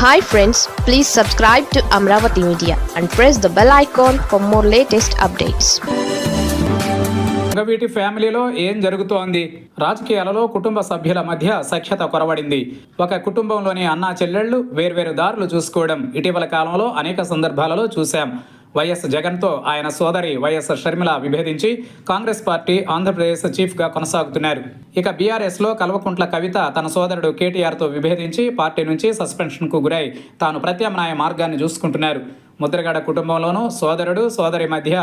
Hi friends please subscribe to Amaravati media and press the bell icon for more latest updates వీటి ఫ్యామిలీలో ఏం జరుగుతోంది? రాజకీయాలలో కుటుంబ సభ్యుల మధ్య సఖ్యత కొరవడింది. ఒక కుటుంబంలోని అన్నా చెల్లెళ్ళు వేర్వేరు దారులు చూసుకోవడం ఇటీవల కాలంలో అనేక సందర్భాలలో చూశాం. వైఎస్ జగన్తో ఆయన సోదరి వైఎస్ షర్మిల విభేదించి కాంగ్రెస్ పార్టీ ఆంధ్రప్రదేశ్ చీఫ్గా కొనసాగుతున్నారు. ఇక బీఆర్ఎస్లో కల్వకుంట్ల కవిత తన సోదరుడు కేటీఆర్తో విభేదించి పార్టీ నుంచి సస్పెన్షన్కు గురై తాను ప్రత్యామ్నాయ మార్గాన్ని చూసుకుంటున్నారు. ముద్రగడ కుటుంబంలోనూ సోదరుడు సోదరి మధ్య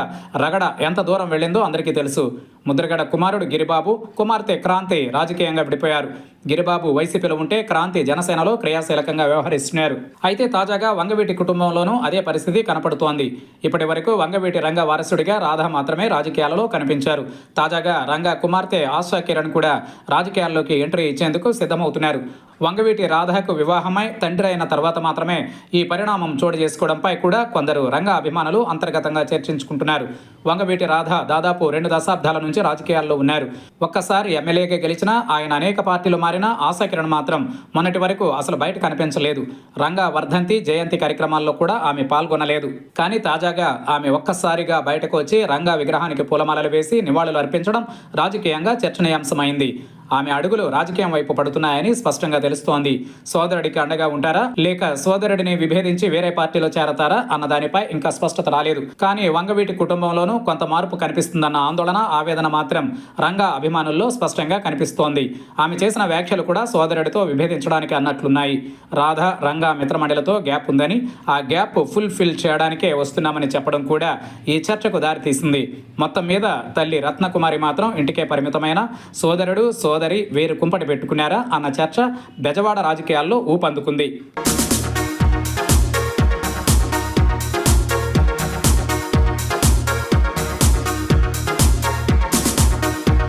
రగడ ఎంత దూరం వెళ్ళిందో అందరికీ తెలుసు. ముద్రగడ కుమారుడు గిరిబాబు కుమార్తె క్రాంతి రాజకీయంగా విడిపోయారు. గిరిబాబు వైసీపీలో ఉంటే క్రాంతి జనసేనలో క్రియాశీలకంగా వ్యవహరిస్తున్నారు. అయితే తాజాగా వంగవీటి కుటుంబంలోనూ అదే పరిస్థితి కనపడుతోంది. ఇప్పటి వరకు వంగవీటి రంగ వారసుడిగా రాధ మాత్రమే రాజకీయాలలో కనిపించారు. తాజాగా రంగ కుమార్తె ఆశా కిరణ్ కూడా రాజకీయాల్లోకి ఎంట్రీ ఇచ్చేందుకు సిద్ధమవుతున్నారు. వంగవీటి రాధకు వివాహమై తండ్రి అయిన తర్వాత మాత్రమే ఈ పరిణామం చోటు చేసుకోవడంపై కూడా కొందరు రంగ అభిమానులు అంతర్గతంగా చర్చించుకుంటున్నారు. వంగవీటి రాధ దాదాపు రెండు దశాబ్దాల నుంచి రాజకీయాల్లో ఉన్నారు. ఒక్కసారి ఎమ్మెల్యేగా గెలిచినా ఆయన అనేక పార్టీలు మారినా ఆశాకిరణ్ మాత్రం మొన్నటి వరకు అసలు బయట కనిపించలేదు. రంగా వర్ధంతి జయంతి కార్యక్రమాల్లో కూడా ఆమె పాల్గొనలేదు. కానీ తాజాగా ఆమె ఒక్కసారిగా బయటకు వచ్చి రంగా విగ్రహానికి పూలమాలలు వేసి నివాళులు అర్పించడం రాజకీయంగా చర్చనీయాంశమైంది. ఆమె అడుగులు రాజకీయం వైపు పడుతున్నాయని స్పష్టంగా తెలుస్తోంది. సోదరుడికి అండగా ఉంటారా? లేక సోదరుడిని విభేదించి వేరే పార్టీలో చేరతారా? అన్న దానిపై ఇంకా స్పష్టత రాలేదు. కానీ వంగవీటి కుటుంబంలోనూ కొంత మార్పు కనిపిస్తుందన్న ఆందోళన ఆవేదన మాత్రం రంగా అభిమానుల్లో స్పష్టంగా కనిపిస్తోంది. ఆమె చేసిన వ్యాఖ్యలు కూడా సోదరుడితో విభేదించడానికి అన్నట్లున్నాయి. రాధ రంగా మిత్రమండలితో గ్యాప్ ఉందని ఆ గ్యాప్ ఫుల్ ఫిల్ చేయడానికే వస్తున్నామని చెప్పడం కూడా ఈ చర్చకు దారితీసింది. మొత్తం మీద తల్లి రత్నకుమారి మాత్రం ఇంటికే పరిమితమైన. సోదరుడు సోదరి వేరు కుంపటి పెట్టుకున్నారా అన్న చర్చ బెజవాడ రాజకీయాల్లో ఊపందుకుంది.